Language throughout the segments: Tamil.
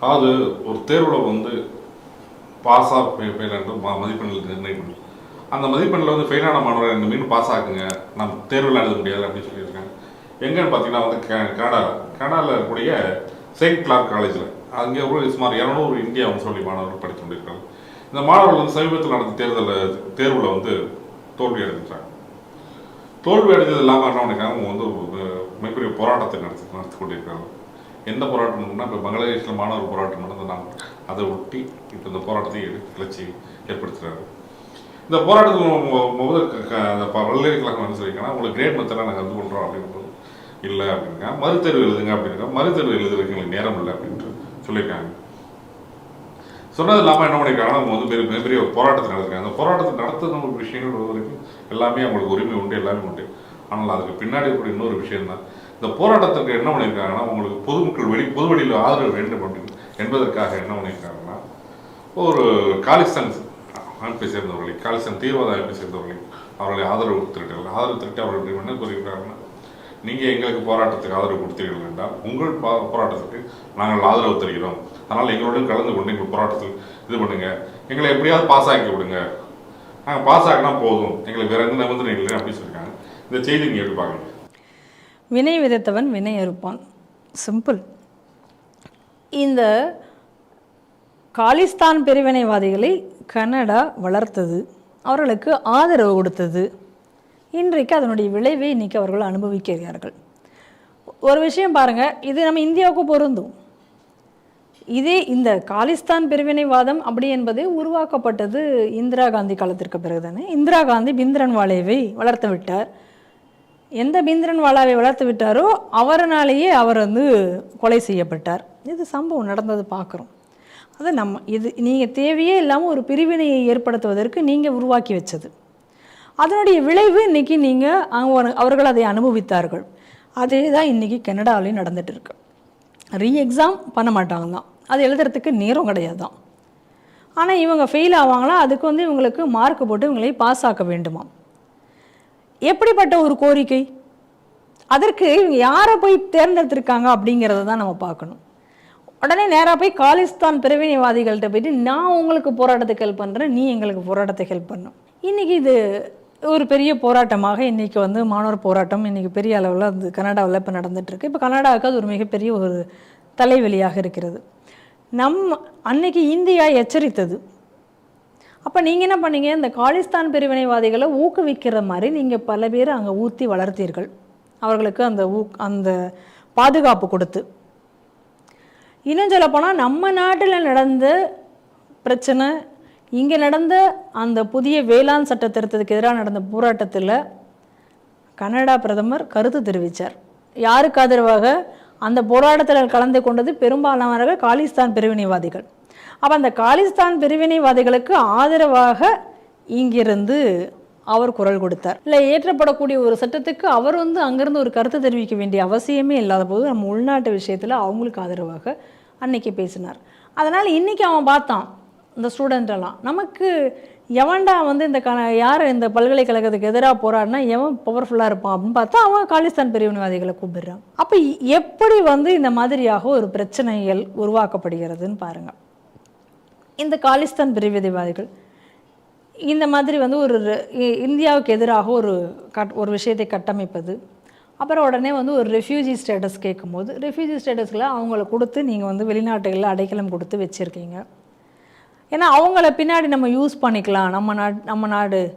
அது ஒரு தேர்வில் வந்து பாஸாக ஃபெயில் என்று ம- மதிப்பெண்கள் நிர்ணயிக்கணும் அந்த மதிப்பெண்ணில் வந்து ஃபெயிலான மாணவர்கள் ரெண்டு மீன் பாஸ் ஆக்குங்க. நம்ம தேர்வில் எழுத முடியாது அப்படின்னு சொல்லியிருக்காங்க. எங்கேன்னு பார்த்தீங்கன்னா வந்து கே- கனடாவில் கனடாவில் இருக்கக்கூடிய செயின்ட் கிளார்க் காலேஜில். அங்கே ஒரு சுமார் இரநூறு இந்தியா வம்சவழி மாணவர்கள் படித்து கொண்டிருக்காங்க இந்த மாணவர்கள் வந்து சமீபத்தில் நடந்த தேர்தலில் தேர்வில் வந்து தோல்வி அடைஞ்சிட்டாங்க தோல்வி அடைஞ்சது இல்லாமல் என்ன பண்ணிருக்காங்க? அவங்க வந்து மிகப்பெரிய போராட்டத்தை நடத்தி நடத்தி கொண்டிருக்காங்க எந்த போராட்டம்னா இப்போ பங்களாதேஷில் மாணவர் போராட்டம் நடந்ததுனால அதை ஒட்டி இப்போ இந்த போராட்டத்தை எடுத்து கிளர்ச்சி ஏற்படுத்துகிறாரு இந்த போராட்டத்தில் முதல் பல்கலைக்கழகம் என்ன சொல்லியிருக்காங்கன்னா உங்களுக்கு கிரேட் மெத்தடாக நாங்கள் இது பண்ணுறோம் அப்படின்னு இல்லை அப்படிங்க மறுதேர்வு எழுதுங்க அப்படின்னா மறுதேர்வு எழுதுறதுக்கு எங்களுக்கு நேரம் இல்லை அப்படின்ட்டு சொல்லியிருக்காங்க. சொன்னது இல்லாமல் என்ன பண்ணியிருக்காங்கன்னா அவங்க வந்து பெரிய மிகப்பெரிய போராட்டத்தை நடத்திருக்காங்க. அந்த போராட்டத்தை நடத்துன ஒரு விஷயங்கள் வரைக்கும் எல்லாமே அவங்களுக்கு உரிமை உண்டு எல்லாமே உண்டு. ஆனால் அதுக்கு பின்னாடி கூட இன்னொரு விஷயம் தான். இந்த போராட்டத்துக்கு என்ன பண்ணியிருக்காங்கன்னா உங்களுக்கு பொதுமக்கள் வெளி பொது வெளியில் ஆதரவு வேண்டும் அப்படின்னு என்பதற்காக என்ன பண்ணியிருக்காங்கன்னா ஒரு காலிஸ்தான் அமைப்பை சேர்ந்தவர்களை காலிஸ்தான் தீவிரவாத அமைப்பை சேர்ந்தவர்களை அவர்களை ஆதரவு திரட்டல் ஆதரவு திரட்டி அவர்கள் என்ன கூறுகிறாங்கன்னா நீங்கள் எங்களுக்கு போராட்டத்துக்கு ஆதரவு கொடுத்தீர்கள் என்றால் உங்கள் போராட்டத்துக்கு நாங்கள் ஆதரவு தருகிறோம். அதனால் எங்களுடன் கலந்து கொண்டு எங்கள் போராட்டத்தில் இது பண்ணுங்க. எங்களை எப்படியாவது பாஸ் ஆக்கி விடுங்க நாங்கள் பாஸ் ஆக்கினா போதும். எங்களுக்கு வேற எந்த நிபந்தனை இல்லை அப்படின்னு சொல்லியிருக்காங்க. இந்த செய்தி நீங்கள் எப்படி பார்க்குறீங்க? வினை விதைத்தவன் வினை அறுப்பான். சிம்பிள் இந்த காலிஸ்தான் பிரிவினைவாதிகளை கனடா வளர்த்தது. அவர்களுக்கு ஆதரவு கொடுத்தது. இன்றைக்கு அதனுடைய விளைவை இன்னைக்கு அவர்கள் அனுபவிக்கிறார்கள். ஒரு விஷயம் பாருங்க இது நம்ம இந்தியாவுக்கு பொருந்தும். இதே இந்த காலிஸ்தான் பிரிவினைவாதம் அப்படி என்பது உருவாக்கப்பட்டது இந்திரா காந்தி காலத்திற்கு பிறகுதானே? இந்திரா காந்தி பிந்திரன் வாழைவை வளர்த்து விட்டார். எந்த பிந்திரன்வாலாவை வளர்த்து விட்டாரோ அவரனாலேயே அவர் வந்து கொலை செய்யப்பட்டார். இது சம்பவம் நடந்தது பார்க்குறோம். அது நம்ம இது நீங்கள் தேவையே இல்லாமல் ஒரு பிரிவினையை ஏற்படுத்துவதற்கு நீங்கள் உருவாக்கி வச்சது. அதனுடைய விளைவு இன்றைக்கி நீங்கள் அவங்க அவர்கள் அதை அனுபவித்தார்கள். அதே தான் இன்றைக்கி கனடாவிலையும் நடந்துட்டு இருக்கு. ரீ எக்ஸாம் பண்ண மாட்டாங்க தான். அது எழுதுறதுக்கு நேரம் கிடையாது தான். ஆனால் இவங்க ஃபெயில் ஆவாங்களா? அதுக்கு வந்து இவங்களுக்கு மார்க் போட்டு இவங்களை பாஸ் ஆக்க வேண்டுமா எப்படிப்பட்ட ஒரு கோரிக்கை? அதற்கு இவங்க யாரை போய் தேர்ந்தெடுத்திருக்காங்க அப்படிங்கிறத தான் நம்ம பார்க்கணும். உடனே நேராக போய் காலிஸ்தான் பிரிவினைவாதிகள்கிட்ட போயிட்டு நான் உங்களுக்கு போராட்டத்துக்கு ஹெல்ப் பண்ணுறேன் நீ எங்களுக்கு போராட்டத்துக்கு ஹெல்ப் பண்ணும் இன்றைக்கி இது ஒரு பெரிய போராட்டமாக இன்றைக்கி வந்து மாணவர் போராட்டம் இன்றைக்கி பெரிய அளவில் அது கனடாவில் இப்போ நடந்துகிட்ருக்கு இப்போ கனடாவுக்கு அது ஒரு மிகப்பெரிய ஒரு தலைவலியாக இருக்கிறது. நம் அன்னைக்கு இந்தியா எச்சரித்தது. அப்போ நீங்கள் என்ன பண்ணீங்க? இந்த காலிஸ்தான் பிரிவினைவாதிகளை ஊக்குவிக்கிற மாதிரி நீங்கள் பல பேர் அங்கே ஊற்றி வளர்த்தீர்கள். அவர்களுக்கு அந்த ஊக் அந்த பாதுகாப்பு கொடுத்து. இன்னும் சொல்லப்போனால் நம்ம நாட்டில் நடந்த பிரச்சனை இங்கே நடந்த அந்த புதிய வேளாண் சட்ட திருத்தத்துக்கு எதிராக நடந்த போராட்டத்தில் கனடா பிரதமர் கருத்து தெரிவித்தார் யாருக்கு ஆதரவாக? அந்த போராட்டத்தில் கலந்து கொண்டது பெரும்பாலானவர்கள் காலிஸ்தான் பிரிவினைவாதிகள். அப்போ அந்த காலிஸ்தான் பிரிவினைவாதிகளுக்கு ஆதரவாக இங்கிருந்து அவர் குரல் கொடுத்தார். இல்லை ஏற்றப்படக்கூடிய ஒரு சட்டத்துக்கு அவர் வந்து அங்கேருந்து ஒரு கருத்து தெரிவிக்க வேண்டிய அவசியமே இல்லாத போது நம்ம உள்நாட்டு விஷயத்தில் அவங்களுக்கு ஆதரவாக அன்னைக்கு பேசினார். அதனால் இன்றைக்கி அவன் பார்த்தான் இந்த ஸ்டூடெண்ட்டெல்லாம் நமக்கு எவன்டா வந்து இந்த க யார் இந்த பல்கலைக்கழகத்துக்கு எதிராக போராடினா எவன் பவர்ஃபுல்லாக இருப்பான் அப்படின்னு பார்த்தா அவன் காலிஸ்தான் பிரிவினைவாதிகளை கூப்பிடுறான். அப்போ எப்படி வந்து இந்த மாதிரியாக ஒரு பிரச்சனைகள் உருவாக்கப்படுகிறதுன்னு பாருங்கள் இந்த காலிஸ்தான் பிரிவிதைவாதிகள் இந்த மாதிரி வந்து ஒரு இ- இந்தியாவுக்கு எதிராக ஒரு கட் ஒரு விஷயத்தை கட்டமைப்பது. அப்புறம் உடனே வந்து ஒரு ரெஃப்யூஜி ஸ்டேட்டஸ் கேட்கும்போது ரெஃப்யூஜி ஸ்டேட்டஸில் அவங்கள கொடுத்து நீங்கள் வந்து வெளிநாட்டுகளில் அடைக்கலம் கொடுத்து வச்சுருக்கீங்க. ஏன்னா அவங்கள பின்னாடி நம்ம யூஸ் பண்ணிக்கலாம். நம்ம நாட் நம்ம நாடு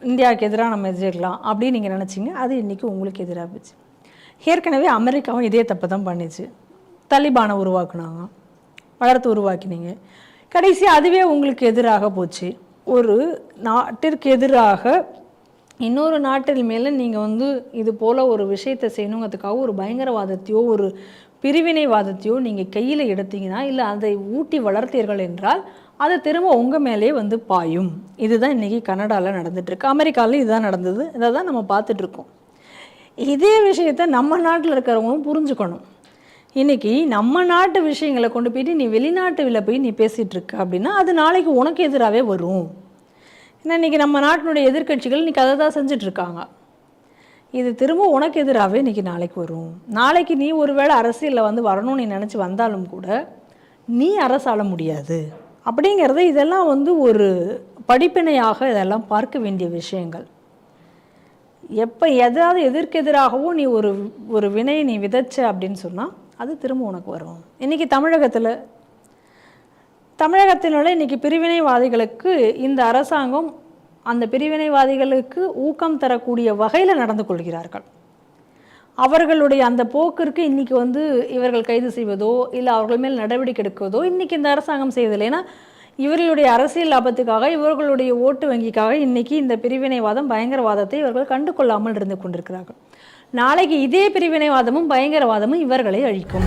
இந்தியாவுக்கு எதிராக நம்ம எதிர்க்கலாம் அப்படின்னு நீங்கள் நினச்சிங்க. அது இன்றைக்கி உங்களுக்கு எதிராக போச்சு. ஏற்கனவே அமெரிக்காவும் இதே தப்பு தான் பண்ணிச்சு. தலிபானை உருவாக்குனாங்க. வளர்த்து உருவாக்கினீங்க. கடைசி அதுவே உங்களுக்கு எதிராக போச்சு. ஒரு நாட்டிற்கு எதிராக இன்னொரு நாட்டின் மேலே நீங்கள் வந்து இது போல் ஒரு விஷயத்தை செய்யணுங்கிறதுக்காக ஒரு பயங்கரவாதத்தையோ ஒரு பிரிவினைவாதத்தையோ நீங்கள் கையில் எடுத்தீங்கன்னா இல்லை அதை ஊட்டி வளர்த்தீர்கள் என்றால் அது திரும்ப உங்கள் மேலே வந்து பாயும். இதுதான் இன்றைக்கி கனடாவில் நடந்துகிட்ருக்கு அமெரிக்காவிலும் இதுதான் நடந்தது. இதை தான் நம்ம பார்த்துட்ருக்கோம் இதே விஷயத்தை நம்ம நாட்டில் இருக்கிறவங்களும் புரிஞ்சுக்கணும். இன்றைக்கி நம்ம நாட்டு விஷயங்களை கொண்டு போயிட்டு நீ வெளிநாட்டுல போய் நீ பேசிகிட்டு இருக்க அப்படின்னா அது நாளைக்கு உனக்கு எதிராகவே வரும். ஏன்னா இன்றைக்கி நம்ம நாட்டினுடைய எதிர்க்கட்சிகள் இன்றைக்கி அதை தான் செஞ்சிட்ருக்காங்க இது திரும்ப உனக்கு எதிராகவே இன்றைக்கி நாளைக்கு வரும். நாளைக்கு நீ ஒருவேளை அரசியலில் வந்து வரணும்னு நீ நினச்சி வந்தாலும் கூட நீ அரசாள முடியாது. அப்படிங்கிறது இதெல்லாம் வந்து ஒரு படிப்பினையாக இதெல்லாம் பார்க்க வேண்டிய விஷயங்கள். எப்போ எதாவது எதிர்க்கெதிராகவும் நீ ஒரு ஒரு வினையை நீ விதைச்ச அப்படின்னு சொன்னால் அது திரும்ப உனக்கு வரும். இன்றைக்கி தமிழகத்தில் தமிழகத்தில் உள்ள இன்றைக்கி பிரிவினைவாதிகளுக்கு இந்த அரசாங்கம் அந்த பிரிவினைவாதிகளுக்கு ஊக்கம் தரக்கூடிய வகையில் நடந்து கொள்கிறார்கள். அவர்களுடைய அந்த போக்கிற்கு இன்றைக்கி வந்து இவர்கள் கைது செய்வதோ இல்லை அவர்கள் மேல் நடவடிக்கை எடுக்குவதோ இன்றைக்கி இந்த அரசாங்கம் செய்வதில்லை. ஏன்னா இவர்களுடைய அரசியல் லாபத்துக்காக இவர்களுடைய ஓட்டு வங்கிக்காக இன்றைக்கி இந்த பிரிவினைவாதம் பயங்கரவாதத்தை இவர்கள் கண்டு கொள்ளாமல் இருந்து கொண்டிருக்கிறார்கள். நாளைக்கு இதே பிரிவினைவாதமும் பயங்கரவாதமும் இவர்களை அழிக்கும்.